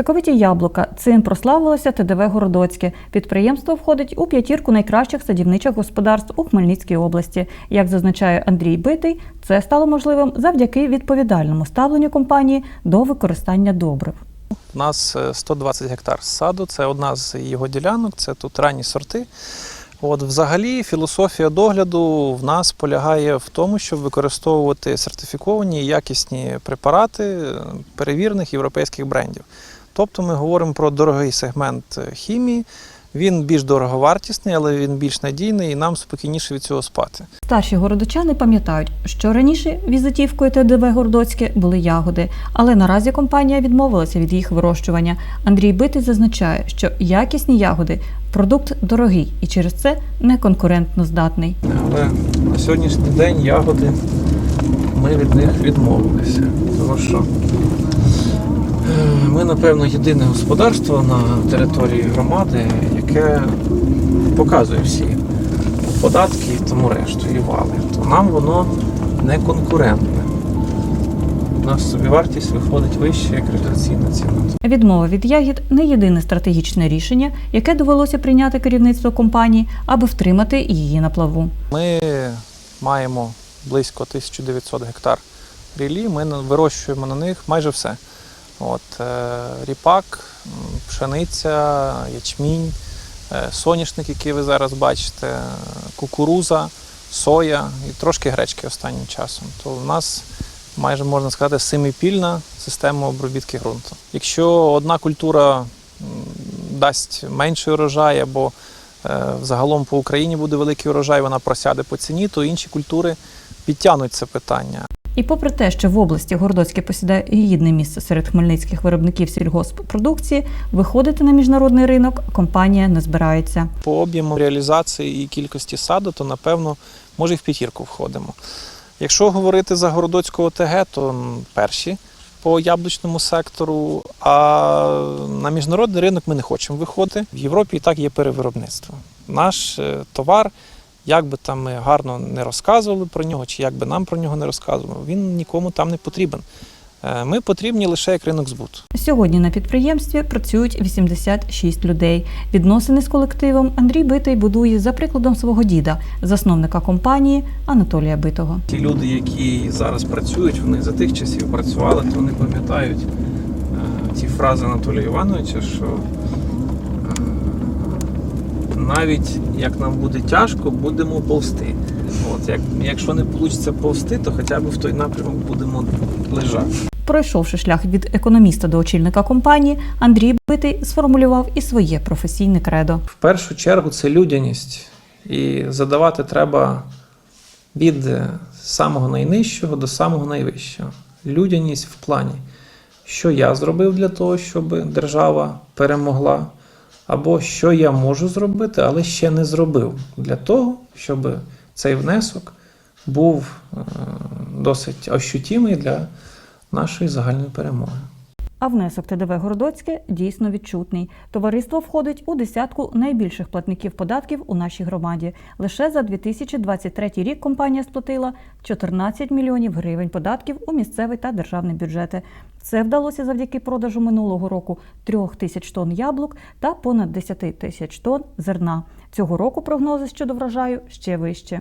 Соковиті яблука. Цим прославилося ТДВ Городоцьке. Підприємство входить у п'ятірку найкращих садівничих господарств у Хмельницькій області. Як зазначає Андрій Битий, це стало можливим завдяки відповідальному ставленню компанії до використання добрив. У нас е, 120 гектар саду, це одна з його ділянок, це тут ранні сорти. От, взагалі, філософія догляду в нас полягає в тому, щоб використовувати сертифіковані якісні препарати е, перевірених європейських брендів. Тобто ми говоримо про дорогий сегмент е, хімії. Він більш дороговартісний, але він більш надійний і нам спокійніше від цього спати. Старші городочани пам'ятають, що раніше візитівкою ТДВ Городоцьке були ягоди, але наразі компанія відмовилася від їх вирощування. Андрій Битий зазначає, що якісні ягоди продукт дорогий і через це не конкурентно здатний. Але на сьогоднішній день ягоди ми від них відмовилися. Тому що напевно, єдине господарство на території громади, яке показує всі податки і тому решту і вали. То нам воно не конкурентне. У нас собівартість виходить вище, як реалізаційна ціна. Відмова від ягід не єдине стратегічне рішення, яке довелося прийняти керівництво компанії, аби втримати її на плаву. Ми маємо близько 1900 гектар рілі. Ми вирощуємо на них майже все. От, е, ріпак, пшениця, ячмінь, е, соняшник, який ви зараз бачите, е, кукуруза, соя і трошки гречки останнім часом. То в нас майже можна сказати семипільна система обробітки ґрунту. Якщо одна культура дасть менший урожай або е, загалом по Україні буде великий урожай, вона просяде по ціні, то інші культури підтягнуть це питання. І попри те, що в області Городоцьке посідає гідне місце серед хмельницьких виробників сільгосппродукції, виходити на міжнародний ринок компанія не збирається. По об'єму реалізації і кількості саду, то напевно, може і в п'ятірку входимо. Якщо говорити за Городоцьку ОТГ, то перші по яблучному сектору, а на міжнародний ринок ми не хочемо виходити. В Європі і так є перевиробництво. Наш е, товар, як би там ми гарно не розказували про нього, чи як би нам про нього не розказували, він нікому там не потрібен. Е, Ми потрібні лише як ринок збуту. Сьогодні на підприємстві працюють 86 людей. Відносини з колективом Андрій Битий будує за прикладом свого діда, засновника компанії Анатолія Битого. Ті люди, які зараз працюють, вони за тих часів працювали, то вони пам'ятають е, ті фрази Анатолія Івановича, що навіть як нам буде тяжко, будемо повсти. От, як, якщо не вийде повсти, то хоча б в той напрямок будемо лежати. Пройшовши шлях від економіста до очільника компанії, Андрій Битий сформулював і своє професійне кредо. В першу чергу це людяність. І задавати треба від самого найнижчого до самого найвищого. Людяність в плані, що я зробив для того, щоб держава перемогла, або що я можу зробити, але ще не зробив для того, щоб цей внесок був е, досить ощутімий для нашої загальної перемоги. А внесок ТДВ Городоцьке дійсно відчутний. Товариство входить у десятку найбільших платників податків у нашій громаді. Лише за 2023 рік компанія сплатила 14 мільйонів гривень податків у місцевий та державний бюджети. Це вдалося завдяки продажу минулого року трьох тисяч тонн яблук та понад 10 тисяч тонн зерна. Цього року прогнози щодо врожаю ще вище.